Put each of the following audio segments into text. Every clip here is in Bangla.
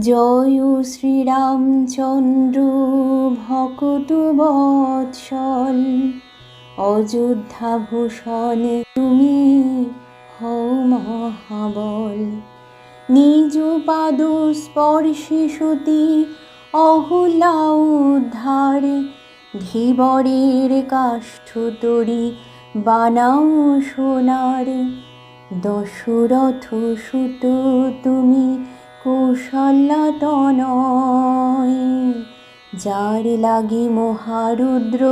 জয় শ্রীরামচন্দ্র ভকত বৎসল, অযোধ্যা ভূষণ তুমি হও মহাবল। নিজ পাদ স্পর্শে সতী অহলা ধীবরের কাষ্ঠ তরি বানাও সোনার। দশরথ সুত তুমি কৌশল্যা তনয়, যার লাগি মহারুদ্র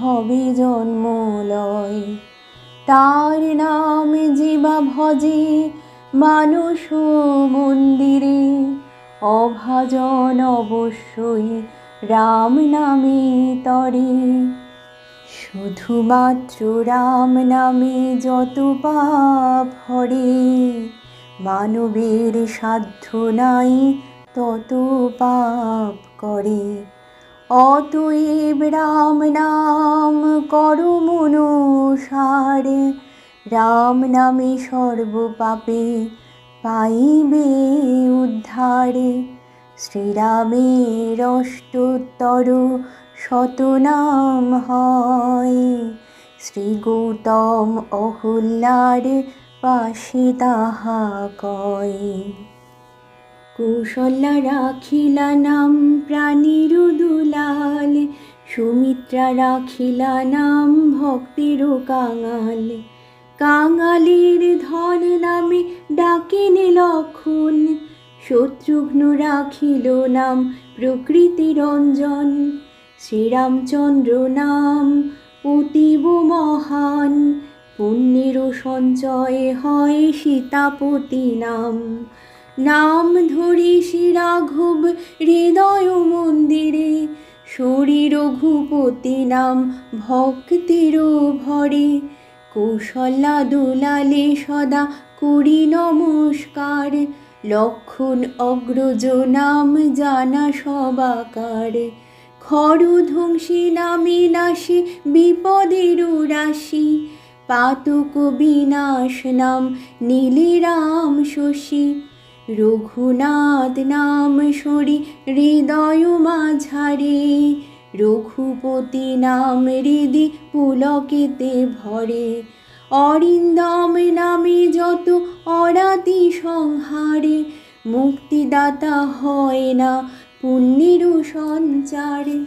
ভবে জন্মলয়। তার নাম জীবা ভজে মানস মন্দিরে, অভাজন অবশ্যই রাম নামে তরে। শুধুমাত্র রাম নামে যত পাপ হরে মানবের সাধ্য নাই, তত পাপ করে। অতএব রাম নাম করো মনুসার, রাম নামে সর্বপাপে পাইবে উদ্ধারে। শ্রীরামের অষ্টোত্তর শতনাম হয়। শ্রী গৌতম অহল্যার পাশে তাহা কয়। কৌশল্যা রাখিলা নাম প্রাণীর দুলাল, সুমিত্রা রাখিলা নাম ভক্তির কাঙাল। কাঙালির ধন নামে ডাকেন লক্ষণ, শত্রুঘ্ন রাখিল নাম প্রকৃতি রঞ্জন। শ্রীরামচন্দ্র নাম অতীব মহান পুণ্যের সঞ্চয় হয় সীতাপতি নাম নাম ধরি শ্রীরাঘব হৃদয় মন্দিরে শরীর ঘুপতি নাম ভক্তির ভরে। কৌশল্যা দুলালে সদা করি নমস্কার, লক্ষণ অগ্রজ নাম জানা সবাকার খরধ্বংসী নামে নাশে বিপদের রাশি পাতক বিনাশ নাম নীলিরাম শশী। রঘুনাথ নাম সরি হৃদয় মাঝারে। রঘুপতি নাম হৃদি পুলকেতে ভরে। অরিন্দম নামে যত অরাতি সংহারে, মুক্তিদাতা হয় না পুণ্যের সঞ্চারে।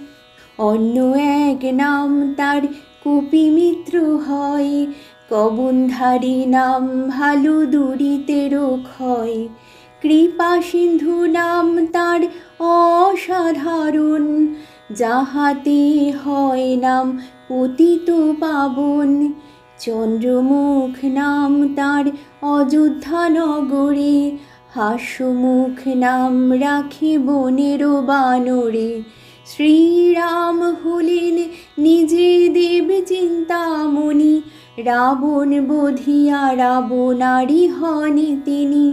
অন্য এক নাম তার কপিমিত্র হয় কবনধারী নাম ভালো দুরিতেরও ক্ষয় কৃপা সিন্ধু নাম তার অসাধারণ, যাহাতে হয় নাম পতিত পাবন। চন্দ্রমুখ নাম তার অযোধ্যা নগরে, হাস্যমুখ নাম রাখে বনের বানরে। শ্রীরাম হলেন নিজে দেব চিন্তামণি, রাবণ বধিয়া রাবণারি হন তিনি।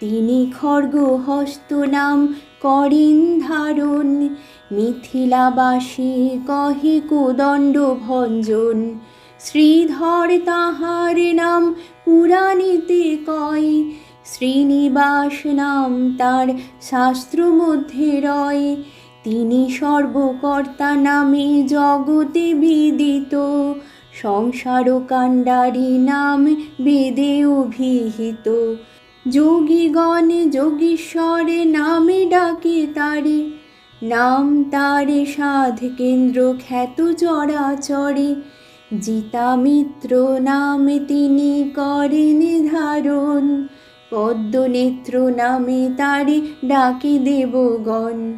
তিনি খর্গ হস্ত নাম করেন ধারণ, মিথিলাবাসী কহে কোদণ্ড ভঞ্জন। শ্রীধর তাহার নাম পুরাণীতে কয়, শ্রীনিবাস নাম তার শাস্ত্র মধ্যে রয়। তিনি সর্বকর্তা নামে জগতে বিদিত। সংসার কাণ্ডারি নাম বেদে অভিহিত। যোগীগণ যোগীশ্বরে নামে ডাকে তারে। নাম তারে সাধ কেন্দ্র খ্যাত চরাচরে। জিতা মিত্র নামে তিনি করেন ধারণ। পদ্মনেত্র নামে তারে ডাকে দেবগণ।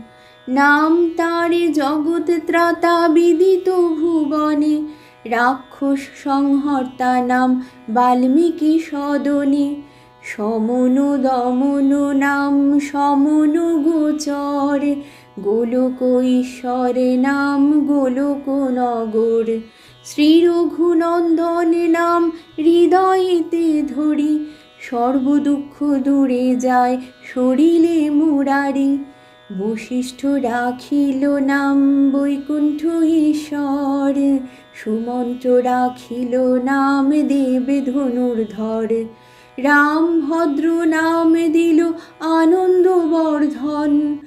নাম তারে জগৎ ত্রাতা বিদিত ভুবনে, রাক্ষস সংহর্তা নাম বাল্মীকি সদনে। সমনু দমনু নাম সমনু গোচর, গোলক ঈশ্বর নাম গোলক নগর। শ্রী রঘুনন্দন নাম হৃদয়েতে ধরি, সর্বদুঃখ দূরে যায় শরীরে মুরারি। বশিষ্ঠ রাখিল নাম বৈকুণ্ঠ ঈশ্বর, সুমন্ত্র রাখিল নাম দেব ধনুর্ধর রাম ভদ্র নাম দিল আনন্দ বর্ধন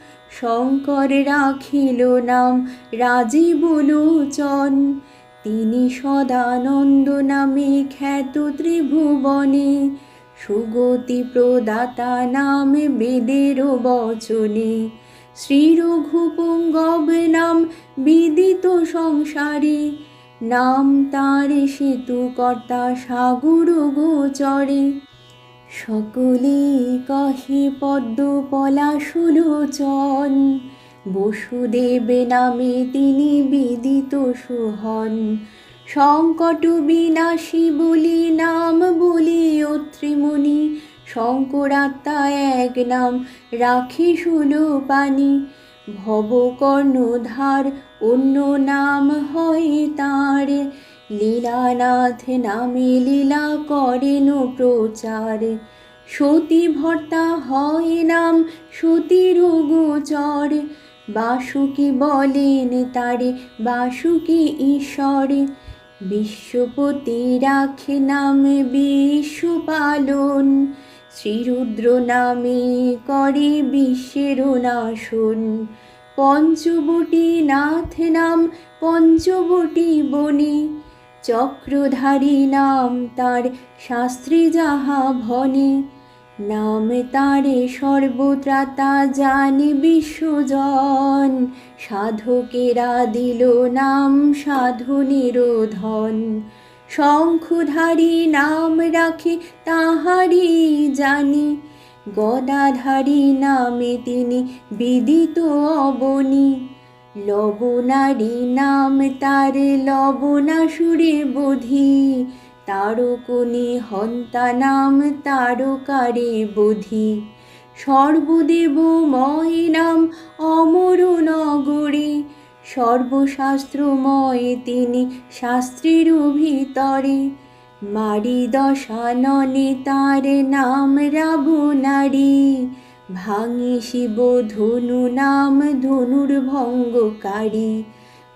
শঙ্কর রাখিল নাম রাজীব লোচন তিনি সদানন্দ নামে খ্যাত ত্রিভুবনে, সুগতি প্রদাতা নামে বেদের বচনে। শ্রী রঘুপুঙ্গব নাম বিদিত সংসারে, নাম তার সেতু কর্তা সাগর গোচরে। সকলে কহে পদ্ম পলাশুলোচন বসুদেব নামে তিনি বিদিত সুহন। সংকট বিনাশী বলি নাম বলি অত্রিমণি শঙ্করাত্মা এক নাম রাখি শুলো পানি ভব কর্ণধার অন্য নাম হয় তার। লীলানাথ নামে লীলা করেন প্রচার। সতী ভর্তা হয় নাম সতীর গোচর বাসুকি বলেন তারে, বাসুকি ঈশ্বর। বিশ্বপতি রাখে নাম বিশ্বপালন। শ্রীরুদ্র নামে করে বিশ্বের নাশন। পঞ্চবটি নাথ নাম, পঞ্চবটি বনে চক্রধারী নাম তার শাস্ত্রী যাহা ভনে নাম তারে সর্বত্রাতা জানি বিশ্বজন। সাধকেরা দিল নাম সাধু নিরোধন। শঙ্খধারী নাম রাখে তাহারি জানি। গদাধারী নামে তিনি বিদিত অবনী। লবণারী নাম তার লবণাসুরে বোধি। তারকনি হন্তা নাম তারকারে বোধি। সর্বদেবময় নাম অমর নগরে সর্বশাস্ত্রময় তিনি শাস্ত্রের ভিতরে মারি দশাননে তার নাম রাবণারী ভাঙি শিব ধনু নাম ধনুর ভঙ্গকারী।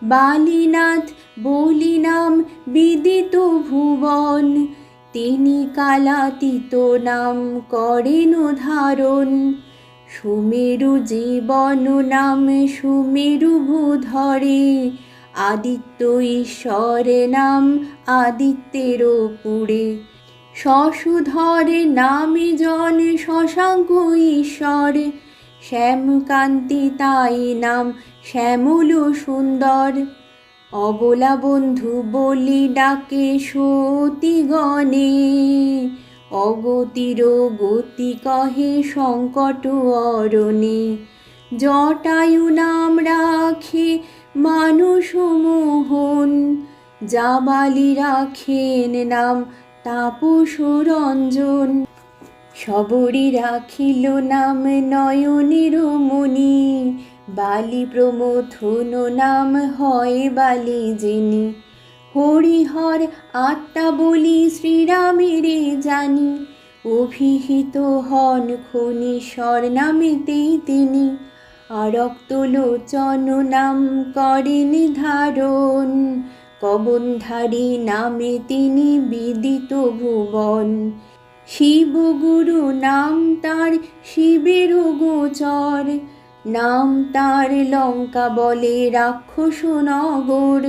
বালিনাথ বলি নাম বিদিত ভুবন। তিনি কালাতীত নাম করেন ধারণ। সুমেরু জীবন নাম সুমেরু ভূধরে, আদিত্য ঈশ্বরে নাম আদিত্যের পুরে শশুধরে নামে জন শশাঙ্ক ঈশ্বর, শ্যামকান্তি তাই নাম শ্যামল সুন্দর। অবলা বন্ধু বলি ডাকে সতীগণে অগতির গতি কহে সংকট অরণে। জটায়ু নাম রাখে মানুষ মোহন। জাবালি রাখেন নাম তাপস রঞ্জন। সবরি রাখিল নাম নয়নের মণি বালি প্রমথন নাম হয় বালি যিনি। হরিহর আত্মা বলি শ্রীরামেরে জানি, অভিহিত হন খনিশ্বর নামেতেই তিনি। আরক্তলোচন নাম করেন ধারণ, কবনধারী নামে তিনি বিদিত ভুবন। শিবগুরু নাম তার শিবের গোচর, নাম তার লঙ্কা বলে রাক্ষস নগর।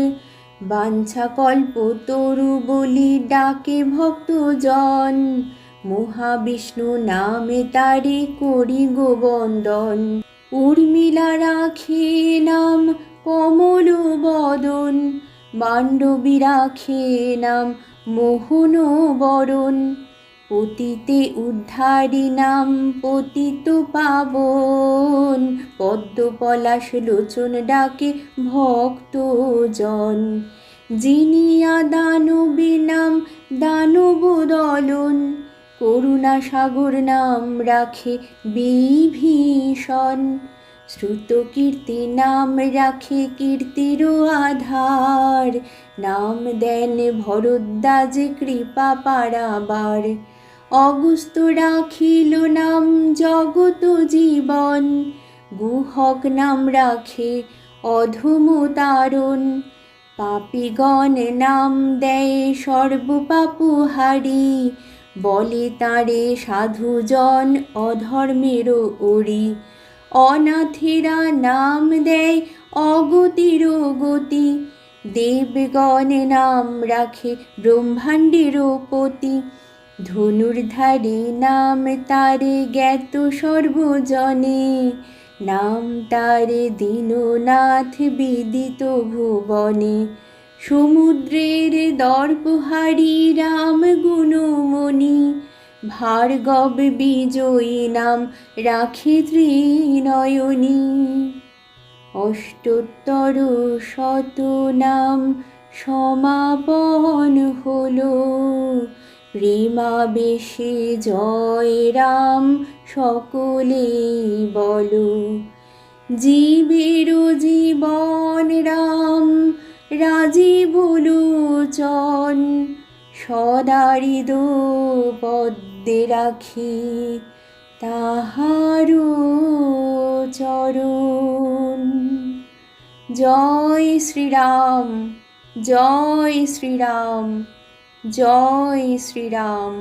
বাঞ্ছা কল্প তরু বলি ডাকে ভক্তজন। মহাবিষ্ণু নামে তারে করি গোবন্দন। উর্মিলা রাখে নাম কমল বদন। মাণ্ডবী রাখে নাম মোহন বরণ। পতিতে উদ্ধারী নাম পতিত পাবন। পদ্ম পলাশ লোচন ডাকে ভক্তজন। জিনিয়া দানবী নাম দানব দলন। করুণা সাগর নাম রাখে বিভীষণ। শ্রুত কীর্তি নাম রাখে কীর্তির আধার। নাম দেন ভরদ্বাজ কৃপা পারাবার। অগুস্ত রাখিল নাম জগত জীবন, গুহক নাম রাখে অধম তারণ। পাপিগণ নাম দেয় সর্বপাপুহারি, বলে তারে সাধুজন অধর্মেরও ওরি অনাথেরা নাম দেয় অগতির গতি, দেবগণ নাম রাখে ব্রহ্মাণ্ডেরও পতি। ধনুর্ধারে নাম তারে জ্ঞাত সর্বজনে। নাম তারে দীননাথ বিদিত ভুবনে। সমুদ্রের দর্পহারি রাম গুণমণি। ভার্গব বিজয়ী নাম রাখে ত্রিনয়নী। অষ্টোত্তর শত নাম সমাপন হলো। প্রেমাবেশে জয় রাম, সকলেই বলো। জীবের জীবন রাম রাজীব লোচন সদারিদ পদ্মে রাখি তাহারও চরণ। জয় শ্রীরাম জয় শ্রীরাম। জয় শ্রীরাম।